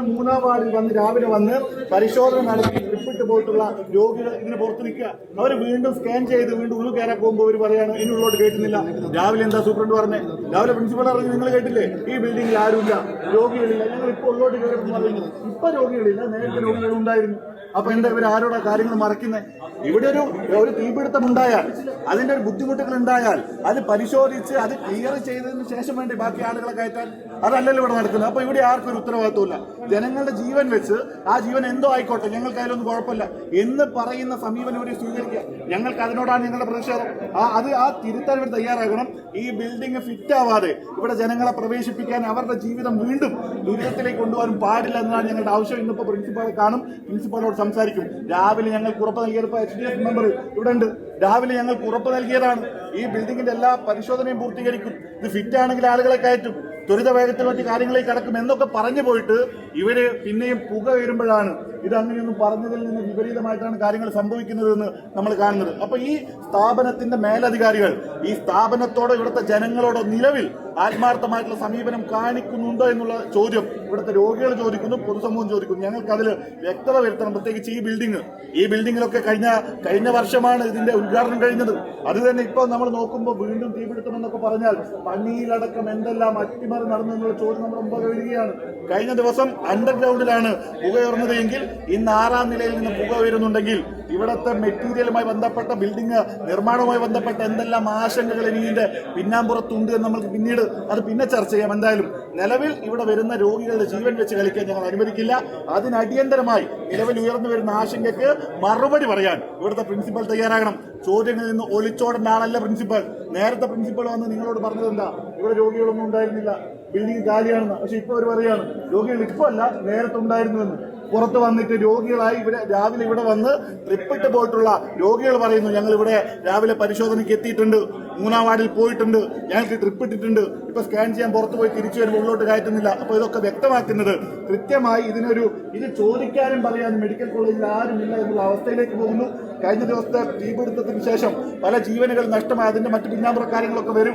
ഇന്ന് മൂന്നാം വാർഡിൽ വന്ന് രാവിലെ വന്ന് പരിശോധന നടത്തി റിപ്പിട്ട് പോയിട്ടുള്ള രോഗികൾ ഇതിന് പുറത്ത് നിൽക്കുക. അവർ വീണ്ടും സ്കാൻ ചെയ്ത് വീണ്ടും ഉള്ളിൽ കയറാൻ പോകുമ്പോൾ അവർ പറയാണ് ഉള്ളോട്ട് കേട്ടുന്നില്ല. രാവിലെ എന്താ സൂപ്രണ്ട് പറഞ്ഞേ? രാവിലെ പ്രിൻസിപ്പൾ പറഞ്ഞു നിങ്ങൾ കേട്ടില്ലേ? ഈ ബിൽഡിംഗിൽ ആരുമില്ല. രോഗികളില്ല. ഞങ്ങൾ ഇപ്പോൾ ഉള്ളോട്ട് കയറി പറയുന്നത് ഇപ്പൊ രോഗികളില്ല. നേരത്തെ രോഗികൾ ഉണ്ടായിരുന്നു. അപ്പൊ എന്താ ഇവർ ആരോടാ കാര്യങ്ങൾ മറക്കുന്നത് ഇവിടെ ഒരു ഒരു തീപിടുത്തം ഉണ്ടായാൽ അതിന്റെ ഒരു ബുദ്ധിമുട്ടുകൾ ഉണ്ടായാൽ അത് പരിശോധിച്ച് അത് ക്ലിയർ ചെയ്തതിന് ശേഷം വേണ്ടി ബാക്കി ആളുകളെ കയറ്റാൻ? അതല്ലല്ലോ ഇവിടെ നടക്കുന്നത്. അപ്പൊ ഇവിടെ ആർക്കും ഒരു ഉത്തരവാദിത്വമില്ല ജനങ്ങളുടെ ജീവൻ വെച്ച് ആ ജീവൻ എന്തോ ആയിക്കോട്ടെ ഞങ്ങൾക്ക് അതിലൊന്നും കുഴപ്പമില്ല. എന്ന് പറയുന്ന സമീപനം ഒരു സ്വീകരിക്കുക. ഞങ്ങൾക്ക് അതിനോടാണ് ഞങ്ങളുടെ പ്രതിഷേധം. ആ അത് ആ തിരുത്താൻ വേണ്ടി തയ്യാറാകണം. ഈ ബിൽഡിംഗ് ഫിറ്റ് ആവാതെ ഇവിടെ ജനങ്ങളെ പ്രവേശിപ്പിക്കാൻ അവരുടെ ജീവിതം വീണ്ടും ദുരിതത്തിലേക്ക് കൊണ്ടുപോകാൻ പാടില്ല എന്നതാണ് ഞങ്ങളുടെ ആവശ്യം. ഇന്നിപ്പോൾ പ്രിൻസിപ്പാളെ കാണും പ്രിൻസിപ്പാളോട് സംസാരിക്കും. രാവിലെ ഞങ്ങൾക്ക് ഉറപ്പ് നൽകിയപ്പോൾ എച്ച് ഡി എഫ് മെമ്പർ ഇവിടെ ഉണ്ട്. രാവിലെ ഞങ്ങൾക്ക് ഉറപ്പ് നൽകിയതാണ്. ഈ ബിൽഡിംഗിന്റെ എല്ലാ പരിശോധനയും പൂർത്തീകരിക്കും. ഇത് ഫിറ്റ് ആണെങ്കിൽ ആളുകളെ കയറ്റും. ത്വരിത വേഗത്തിൽ മറ്റു കാര്യങ്ങളിൽ കടക്കും എന്നൊക്കെ പറഞ്ഞു പോയിട്ട് ഇവർ പിന്നെയും പുക വരുമ്പോഴാണ് ഇത് അങ്ങനെയൊന്നും പറഞ്ഞതിൽ നിന്ന് വിപരീതമായിട്ടാണ് കാര്യങ്ങൾ സംഭവിക്കുന്നതെന്ന് നമ്മൾ കാണുന്നത്. അപ്പൊ ഈ സ്ഥാപനത്തിന്റെ മേലധികാരികൾ ഈ സ്ഥാപനത്തോടോ ഇവിടുത്തെ ജനങ്ങളോടോ നിലവിൽ ആത്മാർത്ഥമായിട്ടുള്ള സമീപനം കാണിക്കുന്നുണ്ടോ എന്നുള്ള ചോദ്യം ഇവിടുത്തെ രോഗികൾ ചോദിക്കുന്നു പൊതുസമൂഹം ചോദിക്കുന്നു. ഞങ്ങൾക്ക് അതിൽ വ്യക്തത വരുത്തണം. പ്രത്യേകിച്ച് ഈ ബിൽഡിംഗ് ഈ ബിൽഡിങ്ങിലൊക്കെ കഴിഞ്ഞ കഴിഞ്ഞ വർഷമാണ് ഇതിന്റെ ഉദ്ഘാടനം കഴിഞ്ഞത്. അത് തന്നെ ഇപ്പോൾ നമ്മൾ നോക്കുമ്പോൾ വീണ്ടും തീപിടുത്തമെന്നൊക്കെ പറഞ്ഞാൽ പണിയിലടക്കം എന്തെല്ലാം അട്ടിമറി നടന്നു എന്നുള്ള ചോദ്യം നമ്മുടെ മുമ്പ് വരികയാണ്. കഴിഞ്ഞ ദിവസം അണ്ടർഗ്രൗണ്ടിലാണ് പുകയുറന്നത് എങ്കിൽ ഇന്ന് ആറാം നിലയിൽ നിന്ന് പുക വരുന്നുണ്ടെങ്കിൽ ഇവിടുത്തെ മെറ്റീരിയലുമായി ബന്ധപ്പെട്ട ബിൽഡിംഗ് നിർമ്മാണവുമായി ബന്ധപ്പെട്ട എന്തെല്ലാം ആശങ്കകൾ ഇനി ഇതിന്റെ പിന്നാമ്പുറത്തുണ്ട് എന്ന് നമ്മൾക്ക് പിന്നീട് അത് പിന്നെ ചർച്ച ചെയ്യാം. എന്തായാലും നിലവിൽ ഇവിടെ വരുന്ന രോഗികളുടെ ജീവൻ വെച്ച് കളിക്കാൻ ഞങ്ങൾ അനുവദിക്കില്ല. അതിനടിയന്തരമായി നിലവിൽ ഉയർന്നു വരുന്ന ആശങ്കയ്ക്ക് മറുപടി പറയാൻ ഇവിടുത്തെ പ്രിൻസിപ്പൽ തയ്യാറാകണം. ചോദ്യങ്ങളിൽ നിന്ന് ഒളിച്ചോടേണ്ട ആളല്ല പ്രിൻസിപ്പൽ. നേരത്തെ പ്രിൻസിപ്പൽ വന്ന് നിങ്ങളോട് പറഞ്ഞതെന്താ? ഇവിടെ രോഗികളൊന്നും ഉണ്ടായിരുന്നില്ല. ബിൽഡിംഗ് കാലിയാണെന്ന്. പക്ഷെ ഇപ്പോൾ അവർ പറയാണ് രോഗികൾ ഇപ്പോൾ അല്ല നേരത്തെ ഉണ്ടായിരുന്നുവെന്ന്. പുറത്ത് വന്നിട്ട് രോഗികളായി ഇവിടെ രാവിലെ ഇവിടെ വന്ന് ട്രിപ്പിട്ട് പോയിട്ടുള്ള രോഗികൾ പറയുന്നു ഞങ്ങൾ ഇവിടെ രാവിലെ പരിശോധനയ്ക്ക് എത്തിയിട്ടുണ്ട് മൂന്നാം വാർഡിൽ പോയിട്ടുണ്ട് ഞങ്ങൾക്ക് ട്രിപ്പ് ഇട്ടിട്ടുണ്ട്. ഇപ്പൊ സ്കാൻ ചെയ്യാൻ പുറത്ത് പോയി തിരിച്ചു വരുമ്പോൾ ഉള്ളോട്ട് കയറ്റുന്നില്ല. അപ്പൊ ഇതൊക്കെ വ്യക്തമാക്കുന്നത് കൃത്യമായി ഇതിനൊരു ഇത് ചോദിക്കാനും പറയാനും മെഡിക്കൽ കോളേജിൽ ആരുമില്ല എന്നുള്ള അവസ്ഥയിലേക്ക് പോകുന്നു. കഴിഞ്ഞ ദിവസത്തെ തീപിടുത്തത്തിന് ശേഷം പല ജീവനുകൾ നഷ്ടമായി അതിന്റെ മറ്റു പിന്നാമ്പുറ കാര്യങ്ങളൊക്കെ വരും.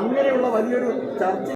അങ്ങനെയുള്ള വലിയൊരു ചർച്ച